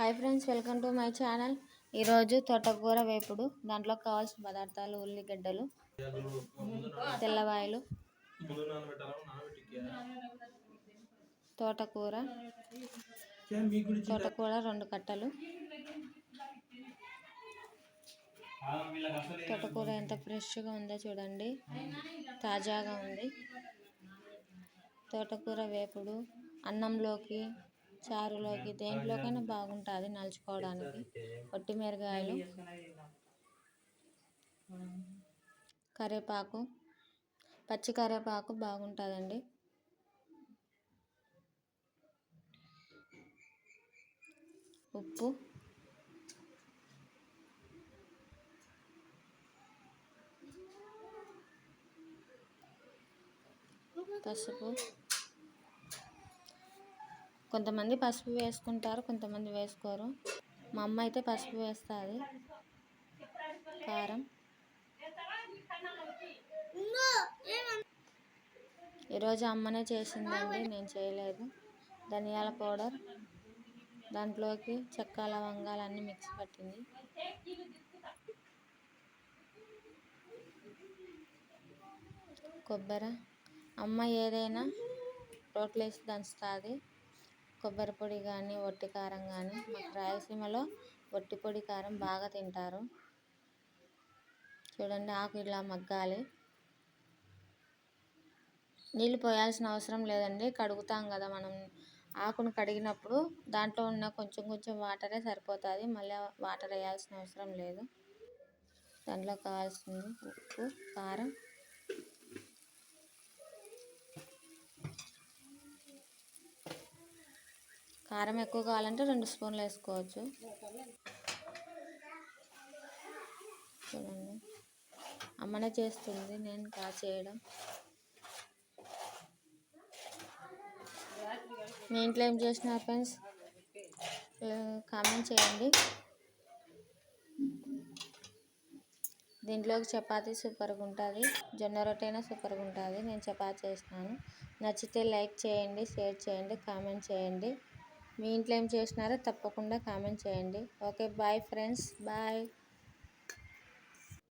Hi friends welcome to my channel. ఈరోజు తోటకూర వేపుడు. దాంట్లో కావాల్సిన పదార్థాలు ఉల్లిగడ్డలు తెల్లవాయలు తోటకూర తోటకూర రెండు కట్టలు. తోటకూర ఎంత ఫ్రెష్గా ఉందో చూడండి. తాజాగా ఉంది. తోటకూర వేపుడు. అన్నంలోకి చారులోకి దేంట్లోకైనా బాగుంటుంది నలుచుకోవడానికి. పొట్టి మిరగాయలు కరివేపాకు పచ్చి కరివేపాకు బాగుంటుందండి. ఉప్పు. పసుపు. కొంతమంది పసుపు వేసుకుంటారు కొంతమంది వేసుకోరు. మా అమ్మ అయితే పసుపు వేస్తుంది. కారం. ఈరోజు అమ్మనే చేసిందండి నేను చేయలేదు. ధనియాల పౌడర్. దాంట్లోకి చెక్క లవంగాలు అన్నీ మిక్స్ పట్టింది. కొబ్బరి. అమ్మ ఏదైనా రోట్లో వేసి దంచుతుంది. కొబ్బరి పొడి కానీ వట్టి కారం కానీ మాకు రాయలసీమలో వట్టి పొడి కారం బాగా తింటారు. చూడండి ఆకు ఇలా మగ్గాలి. నీళ్ళు పోయాల్సిన అవసరం లేదండి కడుగుతాం కదా మనం. ఆకును కడిగినప్పుడు దాంట్లో ఉన్న కొంచెం కొంచెం వాటరే సరిపోతుంది మళ్ళీ వాటర్ వేయాల్సిన అవసరం లేదు. దాంట్లో కావాల్సింది ఉప్పు కారం కారం ఎక్కువ కావాలంటే రెండు స్పూన్లు వేసుకోవచ్చు. చూడండి. అమ్మనే చేస్తుంది నేను కా చేయడం. మీ ఇంట్లో ఏం చేసిన ఫ్రెండ్స్? కామెంట్ చేయండి. దీంట్లోకి చపాతీ సూపర్గా ఉంటుంది. జొన్న రొట్టె అయినా సూపర్గా ఉంటుంది. నేను చపాతీ చేసినాను నచ్చితే లైక్ చేయండి షేర్ చేయండి కామెంట్ చేయండి. మీ ఇంట్లో ఏం చేసినారో తప్పకుండా కామెంట్ చేయండి. Okay bye friends bye.